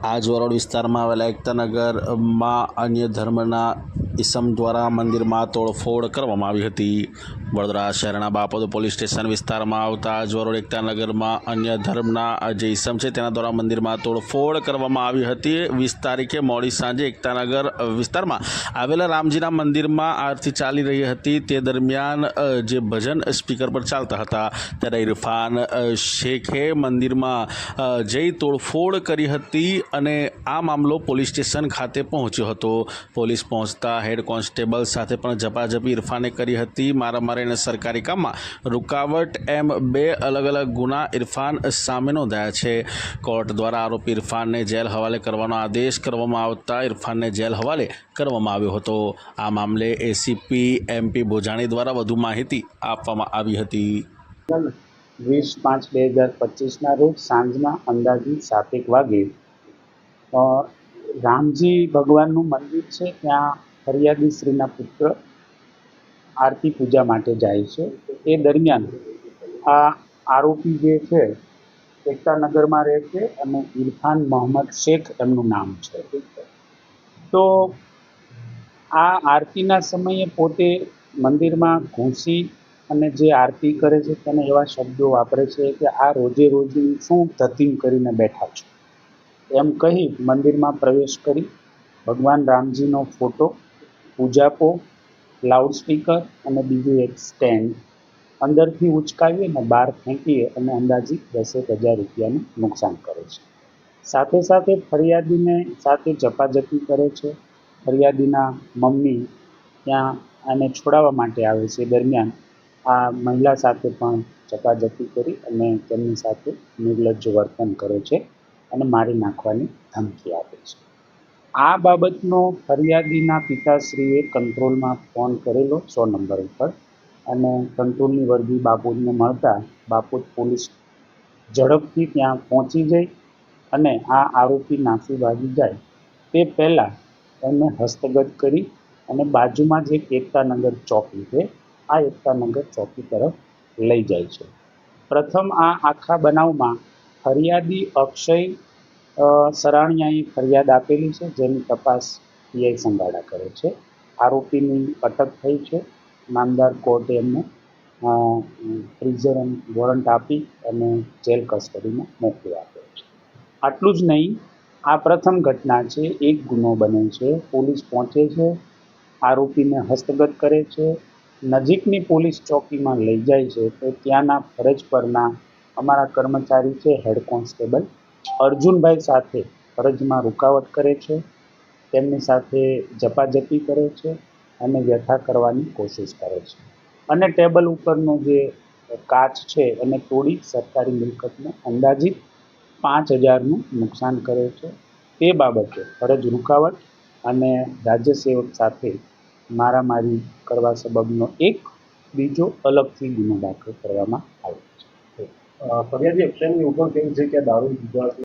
આજવરોડ વિસ્તારમાં આવેલા એકતાનગરમાં અન્ય ધર્મના ઈસમ દ્વારા મંદિરમાં તોડફોડ કરવામાં આવી હતી. વડોદરા શહેરના બાપોદ પોલીસ સ્ટેશન વિસ્તારમાં આવતા આજવરોડ એકતાનગરમાં અન્ય ધર્મના જે ઈસમ છે તેના દ્વારા મંદિરમાં તોડફોડ કરવામાં આવી હતી. વીસ તારીખે મોડી સાંજે એકતાનગર વિસ્તારમાં આવેલા રામજીના મંદિરમાં આરતી ચાલી રહી હતી. તે દરમિયાન જે ભજન સ્પીકર પર ચાલતા હતા. ત્યારે ઇરફાન શેખે મંદિરમાં જઈ તોડફોડ કરી હતી અને આ મામલો પોલીસ સ્ટેશન ખાતે પહોંચ્યો હતો. પોલીસ પહોંચતા હેડ કોન્સ્ટેબલ સાથે પણ ઝપાઝપી ઇરફાને કરી હતી. મારામારી અને સરકારી કામમાં રૂકાવટ એમ બે અલગ અલગ ગુના ઇરફાન સામે નોંધાયા છે. કોર્ટ દ્વારા આરોપી ઇરફાનને જેલ હવાલે કરવાનો આદેશ કરવામાં આવતા ઇરફાનને જેલ હવાલે કરવામાં આવ્યો હતો. આ મામલે એસીપી એમપી ભોજાણી દ્વારા વધુ માહિતી આપવામાં આવી હતી. વીસ પાંચ બે હજાર પચીસના રોજ સાંજના અંદાજિત સાતેક વાગે રામજી ભગવાનનું મંદિર છે, ત્યાં ફરિયાદી શ્રીના પુત્ર આરતી પૂજા માટે જાય છે. એ દરમિયાન આ આરોપી જે છે એકતાનગરમાં રહે છે અને ઇરફાન મોહમ્મદ શેખ એમનું નામ છે. તો આ આરતીના સમયે પોતે મંદિરમાં ઘૂંસી અને જે આરતી કરે છે તેને એવા શબ્દો વાપરે છે કે આ રોજે રોજની શું ધતિંગ કરીને બેઠા છો. એમ કહી મંદિરમાં પ્રવેશ કરી ભગવાન રામજીનો ફોટો પૂજાપો લાઉડસ્પીકર અને બીજું એક સ્ટેન્ડ અંદરથી ઉચકાવીએ અને બહાર ફેંકીએ અને અંદાજિત દસેક હજાર રૂપિયાનું નુકસાન કરે છે. સાથે સાથે ફરિયાદીને સાથે જપાજપી કરે છે. ફરિયાદીના મમ્મી ત્યાં આને છોડાવવા માટે આવે છે. દરમિયાન આ મહિલા સાથે પણ જપાજપી કરી અને તેમની સાથે નિર્લજ્જ વર્તન કરે છે. અને મારી નાખવાની ધમકી આપે છે. આ બાબતનો ફરિયાદીના પિતાશ્રીએ કંટ્રોલમાં ફોન કરેલો સો નંબર ઉપર અને કંટ્રોલની વર્દી બાપુજને મળતા બાપુજ પોલીસ ઝડપથી ત્યાં પહોંચી જઈ અને આ આરોપી નાસી ભાગી જાય તે પહેલાં એમને હસ્તગત કરી અને બાજુમાં જ એક એકતાનગર ચોકી છે. આ એકતાનગર ચોકી તરફ લઈ જાય છે. પ્રથમ આ આખા બનાવમાં ફરિયાદી અક્ષય સરાણીયાએ ફરિયાદ આપેલી છે, જેની તપાસ પીઆઈ સંભાળા કરે છે. આરોપીની અટક થઈ છે. નામદાર કોર્ટે એમને પ્રિઝન વોરંટ આપી અને જેલ કસ્ટડીમાં મોકલી આપ્યો છે. આટલું જ નહીં, આ પ્રથમ ઘટના છે. એક ગુનો બને છે. પોલીસ પહોંચે છે. આરોપીને હસ્તગત કરે છે. નજીકની પોલીસ ચોકીમાં લઈ જાય છે. તો ત્યાંના ફરજ પરના અમારા કર્મચારી છે હેડ કોન્સ્ટેબલ અર્જુનભાઈ સાથે ફરજમાં રૂકાવટ કરે છે. તેમની સાથે જપાજપી કરે છે અને વ્યથા કરવાની કોશિશ કરે છે. અને ટેબલ ઉપરનો જે કાચ છે, એને તોડી સરકારી મિલકતને અંદાજિત પાંચ હજારનું નુકસાન કરે છે. તે બાબતે ફરજ રૂકાવટ અને રાજ્ય સેવક સાથે મારામારી કરવા સબબનો એક બીજો અલગથી ગુનો દાખલ કરવામાં આવ્યો છે. ફરિયાદી એક્શનની ઉપર કહ્યું છે કે દારૂ છે?